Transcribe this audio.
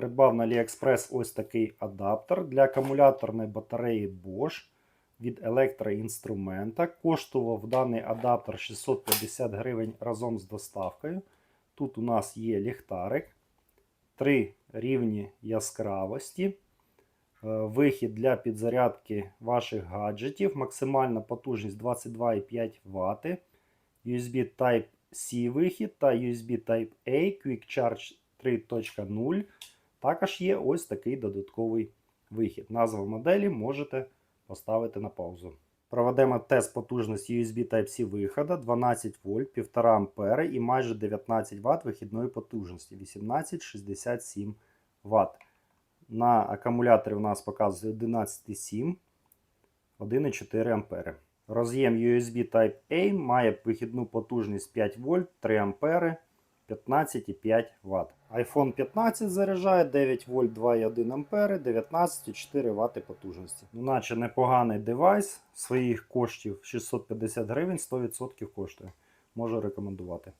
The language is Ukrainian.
Придбав на AliExpress ось такий адаптер для акумуляторної батареї Bosch від електроінструмента. Коштував даний адаптер 650 гривень разом з доставкою. Тут у нас є ліхтарик, три рівні яскравості, е, вихід для підзарядки ваших гаджетів, максимальна потужність 22,5 Вт, USB Type-C вихід та USB Type-A Quick Charge 3.0. Також є ось такий додатковий вихід. Назва моделі можете поставити на паузу. Проведемо тест потужності USB Type-C виходу 12 вольт, 1,5 А і майже 19 Вт вихідної потужності 1867 Вт. На акумуляторі у нас показує 11,7 1,4 А. Роз'єм USB Type-A має вихідну потужність 5 вольт, 3 А, 15,5 Вт. iPhone 15 заряджає 9 вольт 2,1 А, 19,4 Вт потужності. Ну, наче непоганий девайс своїх коштів 650 гривень 100% коштує. Можу рекомендувати.